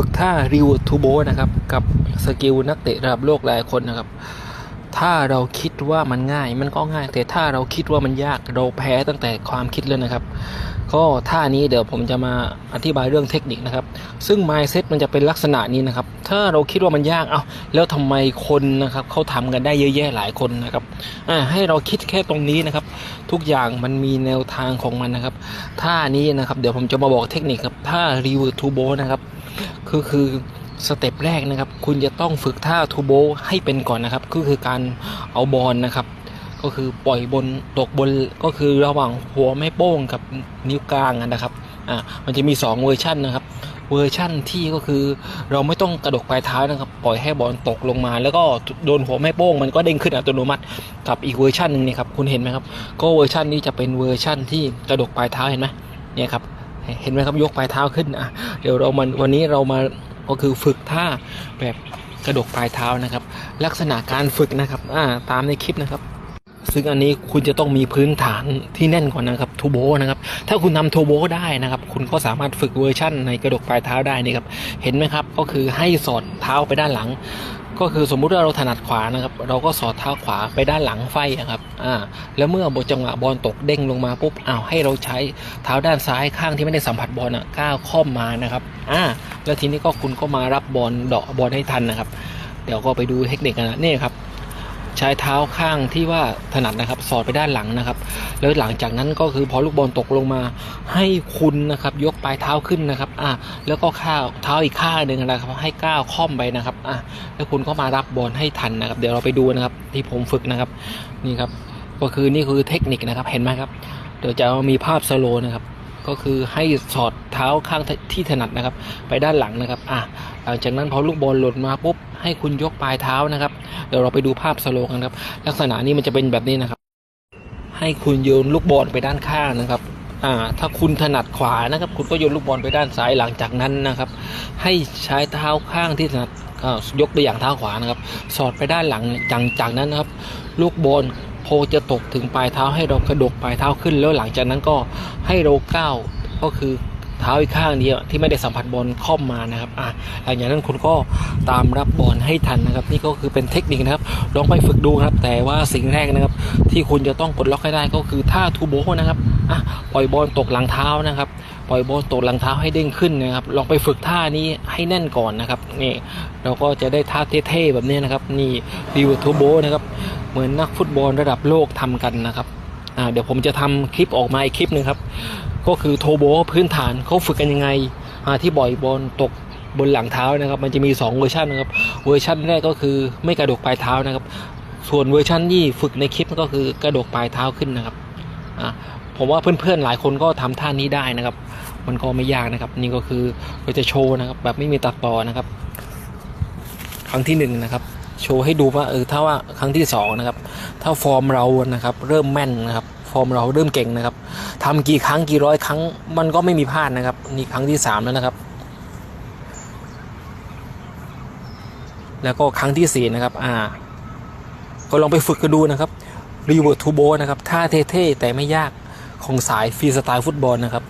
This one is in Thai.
ฝึกท่าริวทูโบนะครับ กับสกิลนักเตะระดับโลกหลายคนนะครับ ถ้าเราคิดว่ามันง่ายมันก็ง่าย แต่ถ้าเราคิดว่ามันยากเราแพ้ตั้งแต่ความคิดเลยนะครับ ก็ท่านี้เดี๋ยวผมจะมาอธิบายเรื่องเทคนิคนะครับ ซึ่ง mindset มันจะเป็นลักษณะนี้นะครับ ถ้าเราคิดว่ามันยากเอาแล้วทำไมคนนะครับเขาทำกันได้เยอะแยะหลายคนนะครับอ่าให้เราคิดแค่ตรงนี้นะครับ ทุกอย่างมันมีแนวทางของมันนะครับท่านี้นะครับ เดี๋ยวผมจะมาบอกเทคนิคครับท่าริวทูโบนะครับ คือคือสเต็ปแรกนะครับ คุณจะต้องฝึกท่าทูโบให้เป็นก่อนนะครับ ก็คือการเอาบอลนะครับ ก็คือปล่อยบนตกบนก็คือระหว่างหัวแม่โป้งกับนิ้วกลางนะครับอ่ามันจะมี 2 เวอร์ชันนะครับ เวอร์ชั่นที่ก็คือเราไม่ต้องกระดกปลายเท้านะครับ ปล่อยให้บอลตกลงมา แล้วก็โดนหัวแม่โป้ง มันก็เด้งขึ้นอัตโนมัติกับอีกเวอร์ชันหนึ่งเนี่ยครับคุณเห็นไหมครับ ก็เวอร์ชันนี้จะเป็นเวอร์ชันที่กระดกปลายเท้าเห็นไหมเนี่ยครับ เห็นไหมครับยกปลายเท้าขึ้นอะเดี๋ยวเรามันวันนี้เรามาก็คือฝึกท่าแบบกระดกปลายเท้านะครับ ลักษณะการฝึกนะครับอ่าตามในคลิปนะครับ ซึ่งอันนี้คุณจะต้องมีพื้นฐานที่แน่นก่อนนะครับทูโบนะครับ ถ้าคุณทำทูโบได้นะครับ คุณก็สามารถฝึกเวอร์ชั่นในกระดกปลายเท้าได้นี่ครับ เห็นไหมครับ ก็คือให้สอดเท้าไปด้านหลัง ก็คือสมมุติว่าเราถนัดขวานะครับ เราก็สอดเท้าขวาไปด้านหลังไฟอะครับอ่าแล้วเมื่อบทจังหวะบอลตกเด้งลงมาปุ๊บอ้าวให้เราใช้เท้าด้านซ้ายข้างที่ไม่ได้สัมผัสบอลอะก้าวค่อมมานะครับอ่าแล้วทีนี้ก็คุณก็มารับบอลเดาะบอลให้ทันนะครับ เดี๋ยวก็ไปดูเทคนิคกันนะนี่ครับ ใช้เท้าข้างที่ว่าถนัดนะครับ สอดไปด้านหลังนะครับ แล้วหลังจากนั้นก็คือพอลูกบอลตกลงมาให้คุณนะครับ ยกปลายเท้าขึ้นนะครับอะแล้วก็ข้าวเท้าอีกข้างหนึ่งนะครับ ให้ก้าวค่อมไปนะครับอะแล้วคุณก็มารับบอลให้ทันนะครับ เดี๋ยวเราไปดูนะครับ ที่ผมฝึกนะครับนี่ครับ ก็คือนี่คือเทคนิคนะครับเห็นไหมครับ เดี๋ยวจะมีภาพสโลนะครับ ก็คือให้สอดเท้าข้างที่ถนัดนะครับ ไปด้านหลังนะครับอะหลังจากนั้นพอลูกบอลหล่นมาปุ๊บให้คุณยกปลายเท้านะครับเดี๋ยวเราไปดูภาพสโลกันครับลักษณะนี้มันจะเป็นแบบนี้นะครับ ให้คุณโยนลูกบอลไปด้านข้างนะครับอ่าถ้าคุณถนัดขวานะครับ คุณก็โยนลูกบอลไปด้านซ้ายหลังจากนั้นนะครับ ให้ใช้เท้าข้างที่ถนัดยกตัวอย่างเท้าขวานะครับ สอดไปด้านหลังจากจากนั้นนะครับ ลูกบอล พอจะตกถึงปลายเท้าให้เรากระดกปลายเท้าขึ้น แล้วหลังจากนั้นก็ให้เราก้าวก็คือ เท้าอีกข้างเดียวที่ไม่ได้สัมผัสบอลค่อมมานะครับอะหลังจากนั้นคุณก็ตามรับบอลให้ทันนะครับ นี่ก็คือเป็นเทคนิคนะครับลองไปฝึกดูครับ แต่ว่าสิ่งแรกนะครับ ที่คุณจะต้องปลดล็อกให้ได้ก็คือท่าทูโบนะครับอะปล่อยบอลตกหลังเท้านะครับปล่อยบอลตกหลังเท้าให้เด้งขึ้นนะครับ ลองไปฝึกท่านี้ให้แน่นก่อนนะครับนี่เราก็จะได้ท่าเท่ๆแบบนี้นะครับ นี่ริวทูโบนะครับเหมือนนักฟุตบอลระดับโลกทำกันนะครับอ่าเดี๋ยวผมจะทำคลิปออกมาอีกคลิปหนึ่งครับ ก็คือโทโบพื้นฐานเขาฝึกกันยังไงที่บ่อยบอลตกบนหลังเท้านะครับ มันจะมี 2 เวอร์ชันนะครับ เวอร์ชันแรกก็คือไม่กระดกปลายเท้านะครับ ส่วนเวอร์ชันที่ฝึกในคลิปก็คือกระดกปลายเท้าขึ้นนะครับผมว่าเพื่อนๆหลายคนก็ทำท่านี้ได้นะครับ มันก็ไม่ยากนะครับ นี่ก็คือเราจะโชว์นะครับแบบไม่มีตัดต่อนะครับ ครั้งที่หนึ่งนะครับ โชว์ให้ดูว่าเออถ้าว่าครั้งที่สองนะครับถ้าฟอร์มเรานะครับ เริ่มแม่นนะครับ อร์มเราเริ่มเก่งนะครับทำกี่ครั้งกี่ร้อยครั้งมันก็ไม่มีพลาดนะครับนี่ครั้งที่สามแล้วนะครับ แล้วก็ครั้งที่สี่นะครับ อ่า ก็ลองไปฝึกกันดูนะครับรีเวิร์ดทูโบนะครับท่าเท่ๆแต่ไม่ยากของสายฟรีสไตล์ฟุตบอลนะครับ